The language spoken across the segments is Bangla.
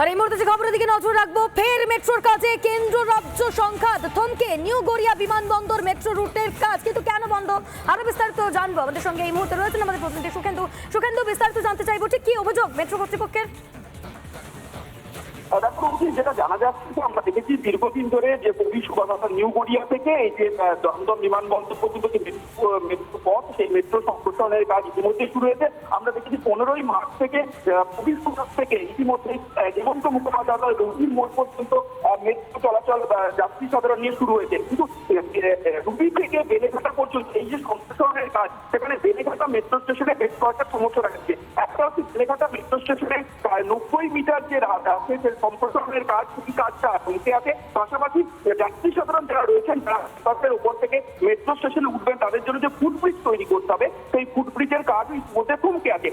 আর এই মুহূর্তে খবরের দিকে নজর রাখব, ফের মেট্রোর কাজে কেন্দ্র রাজ্য সংঘাত। থমকে নিউ গড়িয়া বিমানবন্দর মেট্রো রুটের কাজ, কিন্তু কেন বন্ধ? আরও বিস্তারিত জানব। আমাদের সঙ্গে এই মুহূর্তে রয়েছেন আমাদের প্রতিনিধি সুখেন্দু। সুখেন্দু, বিস্তারিত জানতে চাইব, ঠিক কি অভিযোগ মেট্রো কর্তৃপক্ষের? দেখো যেটা জানা যাচ্ছে যে আমরা দেখেছি দীর্ঘদিন ধরে যে সুভাষ অর্থাৎ নিউ গড়িয়া থেকে এই যে দমদম বিমানবন্দর পর্যন্ত যে মেট্রো পথ সেই মেট্রো সম্প্রসারণের কাজ ইতিমধ্যেই শুরু হয়েছে। আমরা দেখেছি পনেরোই মার্চ থেকে কবি সুভাষ থেকে ইতিমধ্যেই আহ, হেমন্ত মুখোপাধ্যায় রুবির মোড় পর্যন্ত মেট্রো চলাচল যাত্রী সাধারণ নিয়ে শুরু হয়েছে। কিন্তু রুবি থেকে বেলেঘাটা পর্যন্ত এই যে সম্প্রসারণের কাজ সেখানে বেলেঘাটা মেট্রো স্টেশনে বেশ কয়েকটা সমস্যা রয়েছে হচ্ছে মেট্রো স্টেশনে প্রায় নব্বই মিটার যে সম্প্রসারণের কাজ সেই কাজটা হইতে আছে পাশাপাশি যাত্রী সাধারণ যারা রয়েছেন তারা উপর থেকে মেট্রো স্টেশনে উঠবেন তাদের জন্য যে ফুটব্রিজ তৈরি করতে হবে সেই ফুটব্রিজের কাজ ইতিমধ্যে থমকে আছে।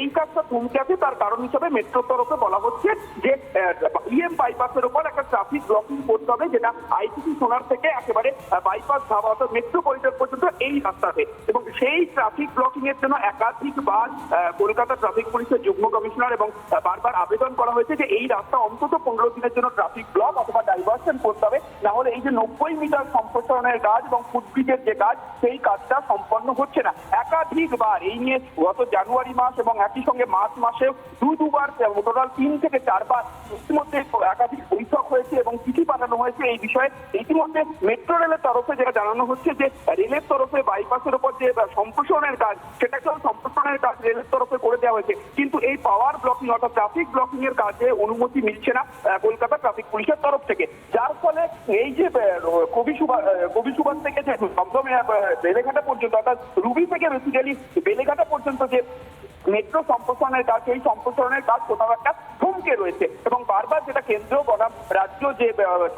এই কাজটা থমকে আছে তার কারণ হিসাবে মেট্রোর তরফে বলা হচ্ছে যে ইএম বাইপাসের উপর একটা ট্রাফিক ব্লকিং করতে হবে যেটা আইটিসি সোনার থেকে একেবারে বাইপাস ধাবা অর্থাৎ মেট্রো করিডোর পর্যন্ত এই রাস্তাতে। এবং সেই ট্রাফিক ব্লকিং এর জন্য একাধিকবার আহ, কলকাতা ট্রাফিক পুলিশের যুগ্ম কমিশনার এবং বারবার আবেদন করা হয়েছে যে এই রাস্তা অন্তত পনেরো দিনের জন্য ট্রাফিক ব্লক অথবা ডাইভার্সন করতে হবে। না হলে এই যে নব্বই মিটার সম্প্রসারণের কাজ এবং ফুটব্রিজের যে কাজ, সেই কাজটা সম্পন্ন হচ্ছে না। একাধিকবার এই নিয়ে গত জানুয়ারি মাস এবং একই সঙ্গে মার্চ মাসেও দু দুবার টোটাল তিন থেকে চারবার ইতিমধ্যে একাধিক বৈঠক হয়েছে এবং চিঠি পাঠানো হয়েছে এই বিষয়ে। ইতিমধ্যে মেট্রো রেলের তরফে যেটা জানানো হচ্ছে যে রেলের তরফে বাইপাসের উপর যে সম্প্রসারণের কাজ, সেটাকেও সম্প্রসারণের কাজ রেলের তরফে করে দেওয়া হয়েছে। কিন্তু এই পাওয়ার ব্লকিং অর্থাৎ ট্রাফিক ব্লকিং এর কাজে অনুমতি মিলছে না কলকাতা ট্রাফিক পুলিশের তরফ থেকে। যার ফলে এই যে কবি সুভাষ কবি সুভাষ থেকে যে দমদমে বেলেঘাটা পর্যন্ত, অর্থাৎ রুবি থেকে বেসিক্যালি বেলেঘাটা পর্যন্ত যে মেট্রো সম্প্রসারণের কাজ, সেই সম্প্রসারণের কাজ কোথাও একটা থমকে রয়েছে। এবং বারবার যেটা কেন্দ্র বনাম, রাজ্য যে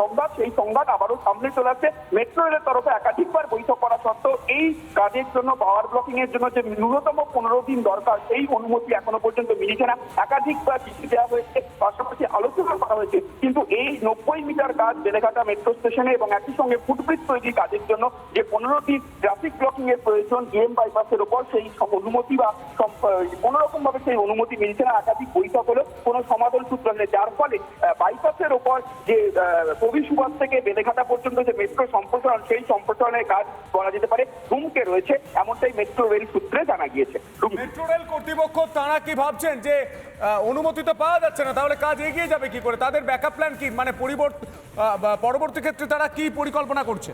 সংবাদ, সেই সংবাদ আবারও সামনে চলে আসছে। মেট্রো রেলের তরফে একাধিকবার বৈঠক করা সত্ত্বেও এই কাজের জন্য পাওয়ার ব্লকিং এর জন্য যে ন্যূনতম পনেরো দিন দরকার, সেই অনুমতি এখনও পর্যন্ত মিলছে না। একাধিকবার চিঠি দেওয়া হয়েছে, পাশাপাশি আলোচনা করা হয়েছে। কিন্তু এই নব্বই মিটার কাজ, বেলেঘাটা মেট্রো স্টেশনে এবং একই সঙ্গে ফুটব্রিজ তৈরির কাজের জন্য যে পনেরোটি ট্রাফিক ব্লকিং এর প্রয়োজন ইএম বাইপাসের উপর সেই অনুমতি বা কোন রকম ভাবে সেই অনুমতি মিলছে না। একাধিক বৈঠক হলো কোনো সমাধান সূত্র নেই। যার ফলে বাইপাসের উপর যে কবি সুভাষ থেকে বেলেঘাটা পর্যন্ত যে মেট্রো সম্প্রসারণ, সেই সম্প্রসারণের কাজ বলা যেতে পারে থমকে রয়েছে, এমনটাই মেট্রো রেল সূত্রে জানা গিয়েছে। মেট্রো রেল কর্তৃপক্ষ, তারা কি ভাবছেন যে অনুমতি তো পাওয়া যাচ্ছে না, তাহলে কাজ এগিয়ে যাবে কি করে? তাদের ব্যাকআপ প্ল্যান কি? মানে পরিবর্তন পরবর্তী ক্ষেত্রে তারা কি পরিকল্পনা করছে?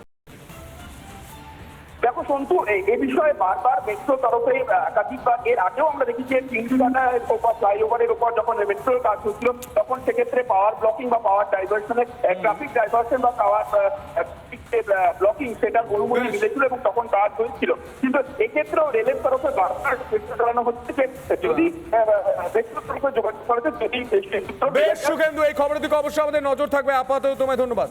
দেখো সন্তু এই এ বিষয়ে বারবার মেট্রো তরফে একাধিকবার এর আগেও আমরা দেখেছি চিংড়িঘাটার উপর ফ্লাইওভারের ওপর যখন মেট্রোর কাজ হচ্ছিল তখন সেক্ষেত্রে পাওয়ার ব্লকিং বা পাওয়ার ডাইভার্সনের ট্রাফিক ডাইভার্সন বা পাওয়ার ব্লকিং অনুমতি বেশ। মিলেছিল এবং তখন কাজ হয়েছিল। কিন্তু এক্ষেত্রেও রেলের তরফে বারবার চেষ্টা চালানো হচ্ছে যে যদি মেট্রোর তরফে যোগাযোগ করা যদি বেশ সুখেন্দু এই খবরের দিকে অবশ্যই আমাদের নজর থাকবে। আপাতত তোমায় ধন্যবাদ।